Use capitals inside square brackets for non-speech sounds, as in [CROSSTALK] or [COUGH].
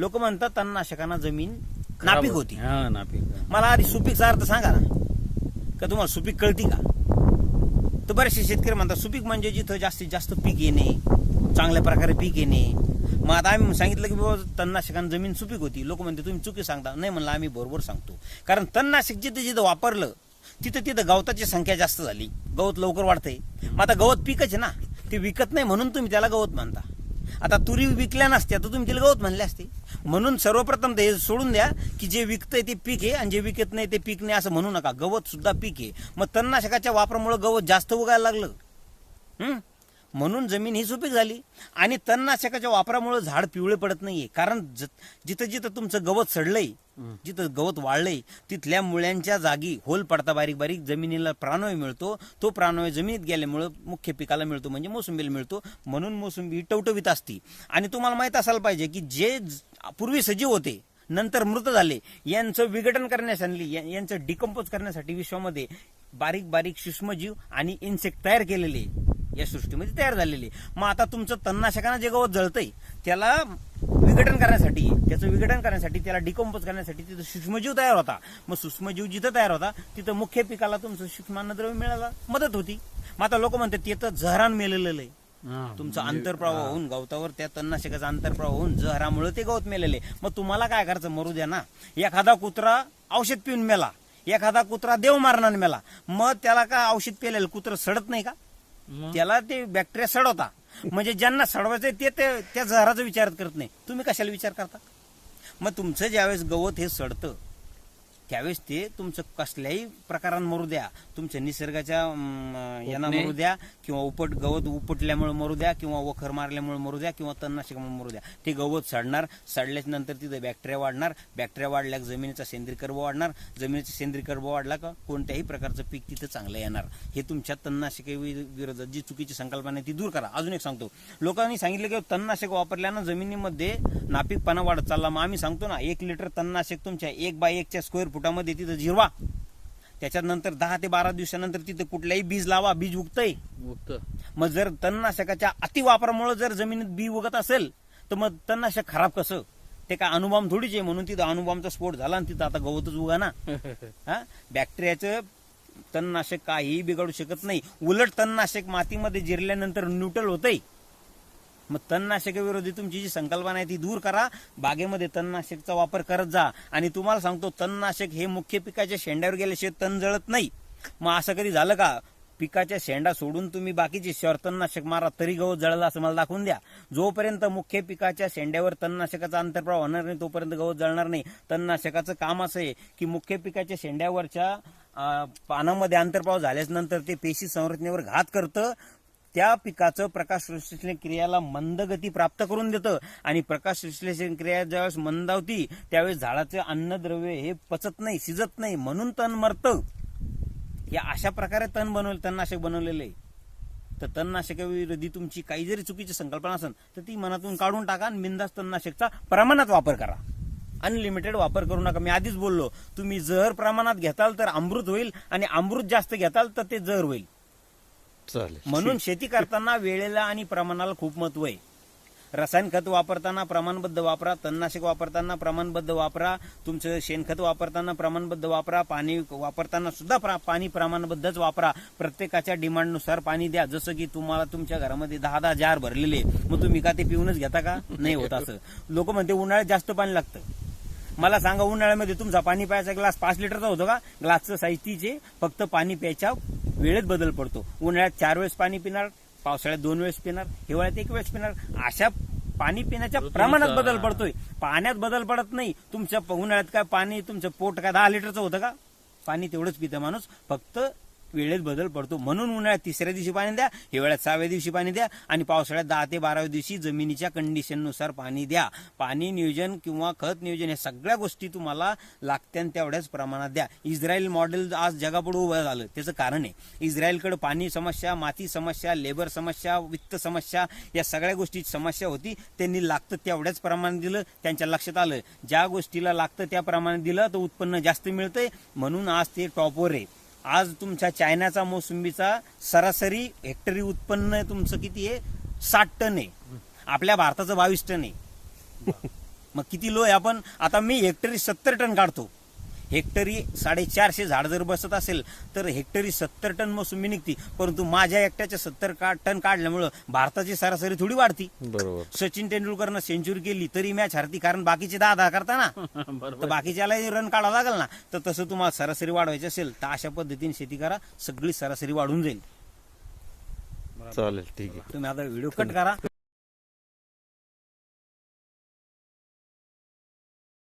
लोक म्हणतात तणनाशकांना जमीन नापीक होती. हा नापीक मला आधी सुपीकचा अर्थ सांगा ना. का तुम्हाला सुपीक कळती का? तर बरेचसे शेतकरी म्हणतात सुपीक म्हणजे जिथं जास्तीत जास्त पीक येणे चांगल्या प्रकारे पीक येणे. मग आता आम्ही सांगितलं की बाबा तणनाशकांना जमीन सुपीक होती. लोक म्हणते तुम्ही चुकी सांगता. नाही म्हणलं आम्ही बरोबर सांगतो. कारण तणनाशक जिथं जिथं वापरलं तिथं तिथं गवताची संख्या जास्त झाली. गवत लवकर वाढतंय. मग आता गवत पिकच आहे ना. ते विकत नाही म्हणून तुम्ही त्याला गवत मानता आता तुरी विकल्या नसत्या तर तुम्ही तिला गवत म्हणले असते. म्हणून सर्वप्रथम ते सोडून द्या की जे विकतंय ते पीक आहे आणि जे विकत नाही ते पीक नाही असं म्हणू नका. गवत सुद्धा पीक आहे. मग तणनाशकाच्या वापरामुळे गवत जास्त उगायला लागलं. म्हणून जमीन ही सुपीक झाली. आणि तणनाशकाच्या वापरामुळे झाड पिवळे पडत नाहीये. कारण जिथं जिथं तुमचं गवत सडलंय जिथं गवत वाढलंय तिथल्या मुळ्यांच्या जागी होल पडता बारीक बारीक जमिनीला प्राणवायू मिळतो. तो प्राणवायू जमिनीत गेल्यामुळं मुख्य पिकाला मिळतो म्हणजे मोसंबीला मिळतो. म्हणून मोसंबी ही टवटवीत असती. आणि तुम्हाला माहीत असायला पाहिजे की जे पूर्वी सजीव होते नंतर मृत झाले यांचं विघटन करण्यासाठी यांचं डिकम्पोज करण्यासाठी विश्वामध्ये बारीक बारीक सूक्ष्मजीव आणि इन्सेक्ट तयार केलेले. या सृष्टीमध्ये तयार झालेले मग आता तुमचं तणनाशकानं जे गवत जळतंय त्याला विघटन करण्यासाठी त्याचं विघटन करण्यासाठी त्याला डिकम्पोज करण्यासाठी तिथं सूक्ष्मजीव तयार होता. मग सूक्ष्मजीव जिथं तयार होता तिथं मुख्य पिकाला तुमचं सूक्ष्मान्नद्रव्य मिळायला मदत होती. मग आता लोक म्हणतात ते तर जहरान मेलेलं आहे तुमचा आंतरप्रवाह होऊन गवतावर त्या तणनाशकाचा आंतरप्रवाह होऊन जहरामुळे ते गवत मेलेले मग तुम्हाला काय करायचं? मरू द्या ना. एखादा कुत्रा औषध पिऊन मेला. एखादा कुत्रा देव मारणार मेला. मग त्याला काय औषध पेलेलं? कुत्र सडत नाही का? त्याला ते बॅक्टेरिया सडवता. म्हणजे ज्यांना सडवायचं ते ते- त्या जहराचा विचार करत नाही. तुम्ही कशाला विचार करता? मग तुमचं ज्यावेळेस गवत हे सडतं त्यावेळेस ते तुमचं कसल्याही प्रकारात मरू द्या. तुमच्या निसर्गाच्या यांना. मरू द्या किंवा उपट गवत उपटल्यामुळे मरू द्या किंवा वखर मारल्यामुळे मरू द्या किंवा तणनाशकामुळे मरू द्या. ते गवत सडणार सडल्याच्या नंतर तिथं बॅक्टेरिया वाढणार. बॅक्टेरिया वाढल्यास जमिनीचा सेंद्रिय कर्ब वाढणार. जमिनीचा सेंद्रिय कर्ब वाढला का कोणत्याही प्रकारचं पीक तिथं चांगलं येणार. हे तुमच्या तणनाशके विरोधात जी चुकीची संकल्पना आहे ती दूर करा. अजून एक सांगतो. लोकांनी सांगितलं की तणनाशक वापरल्यानं जमिनीमध्ये नापीकपणा वाढत चालला. मग आम्ही सांगतो ना एक लिटर तणनाशक तुमच्या एक बाय एकच्या स्क्वेअर फुटामध्ये तिथं जिरवा त्याच्यानंतर दहा ते बारा दिवसानंतर तिथं कुठल्याही बीज लावा बीज उगतंय. मग जर तणनाशकाच्या अतिवापरामुळे जर जमिनीत बी उगत असेल तर मग तणनाशक खराब कसं? ते काय अणुबॉम्ब थोडीच आहे म्हणून तिथं अणुबॉम्बचा स्फोट झाला आणि तिथं आता गवतच उगा ना. [LAUGHS] हा? बॅक्टेरियाचं तणनाशक काहीही बिघडू शकत नाही. उलट तणनाशक मातीमध्ये जिरल्यानंतर न्यूट्रल होतंय. मग तणनाशकाविरोधी तुमची जी संकल्पना आहे ती दूर करा. बागेमध्ये तणनाशकचा वापर करत जा. आणि तुम्हाला सांगतो तणनाशक हे मुख्य पिकाच्या शेंड्यावर गेल्याशिवाय तण जळत नाही. मग असं कधी झालं का? पिकाच्या शेंडा सोडून तुम्ही बाकीचे शहर तणनाशक मारा तरी गवत जळलं असं मला दाखवून द्या. जोपर्यंत मुख्य पिकाच्या शेंड्यावर तणनाशकाचा अंतर्प्रवाह होणार नाही तोपर्यंत गवत जळणार नाही. तणनाशकाचं काम असं आहे की मुख्य पिकाच्या शेंड्यावरच्या पानामध्ये अंतर्प्रवाह झाल्याच नंतर ते पेशी संरचनेवर घात करतं. त्या पिकाचं प्रकाश संश्लेषण क्रियाला मंद गती प्राप्त करून देतं. आणि प्रकाश संश्लेषण क्रिया ज्यावेळेस मंदावती त्यावेळेस झाडाचे अन्नद्रव्य हे पचत नाही शिजत नाही म्हणून तण मरतं. या अशा प्रकारे तण बनवलं तणनाशक बनवलेलं आहे. तर तणनाशकाविरोधी तुमची काही जरी चुकीची संकल्पना असेल तर ती मनातून काढून टाका आणि बिंदास तणनाशकचा प्रमाणात वापर करा. अनलिमिटेड वापर करू नका. मी आधीच बोललो तुम्ही जहर प्रमाणात घेताल तर अमृत होईल आणि अमृत जास्त घेताल तर ते जहर होईल. चालेल. म्हणून शेती करताना वेळेला आणि प्रमाणाला खूप महत्त्व आहे. रसायन खत वापरताना प्रमाणबद्ध वापरा तणनाशक वापरताना प्रमाणबद्ध वापरा तुमचं शेणखत वापरताना प्रमाणबद्ध वापरा पाणी वापरताना सुद्धा प्रा- पाणी प्रमाणबद्धच वापरा. प्रत्येकाच्या डिमांडनुसार पाणी द्या. जसं की तुम्हाला तुमच्या घरामध्ये दहा दहा जार भरलेले मग तुम्ही का ते पिऊनच घेता का? नाही होत असं. लोक म्हणते उन्हाळ्यात जास्त पाणी लागतं. मला सांगा उन्हाळ्यामध्ये तुमचा पाणी प्यायचा ग्लास पाच लिटरचा होतो का? ग्लासचं साईज तीच आहे. फक्त पाणी प्यायच्या वेळेत बदल पडतो. उन्हाळ्यात चार वेळेस पाणी पिणार पावसाळ्यात दोन वेळेस पिणार हिवाळ्यात एक वेळेस पिणार. अशा पाणी पिण्याच्या. प्रमाणात बदल पडतोय. पाण्यात बदल पडत नाही. तुमच्या उन्हाळ्यात काय पाणी तुमचं पोट काय दहा लिटरचं होतं का? पाणी तेवढंच पितं माणूस. फक्त वेळेत बदल पडतो. म्हणून उन्हाळ्यात तिसऱ्या दिवशी पाणी द्या हिवाळ्यात सहाव्या दिवशी पाणी द्या आणि पावसाळ्यात दहा ते बाराव्या दिवशी जमिनीच्या कंडिशननुसार पाणी द्या. पाणी नियोजन किंवा खत नियोजन या सगळ्या गोष्टी तुम्हाला लागत्या तेवढ्याच प्रमाणात द्या. इस्रायल मॉडेल आज जगापुढे उभं झालं. त्याचं कारण आहे इस्रायलकडे पाणी समस्या माती समस्या लेबर समस्या वित्त समस्या या सगळ्या गोष्टीची समस्या होती. त्यांनी लागतं तेवढ्याच प्रमाणात दिलं. त्यांच्या लक्षात आलं ज्या गोष्टीला लागतं त्या प्रमाणात दिलं तर उत्पन्न जास्त मिळतंय. म्हणून आज ते टॉपवर आहे. आज तुमच्या चायनाचा मोसंबीचा सरासरी हेक्टरी उत्पन्न तुमचं किती आहे? साठ टन आहे. आपल्या भारताचं बावीस टन आहे. [LAUGHS] मग किती लो आहे आपण? आता मी हेक्टरी सत्तर टन काढतो. हेक्टरी साडेचारशे झाड जर बसत असेल तर हेक्टरी सत्तर टन मोसंबी निघती. परंतु माझ्या एकट्याच्या सत्तर का टन काढल्यामुळं भारताची सरासरी थोडी वाढती. बरोबर. सचिन तेंडुलकरनं सेंचुरी केली तरी मॅच हरती कारण बाकीचे दहा दहा करता ना [LAUGHS] तर बाकीच्याला रन काढावं लागेल ना. तर तसं तुम्हाला सरासरी वाढवायची असेल तर अशा पद्धतीने शेती करा सगळी सरासरी वाढून जाईल. चालेल ठीक आहे. तुम्ही आता व्हिडिओ कट करा.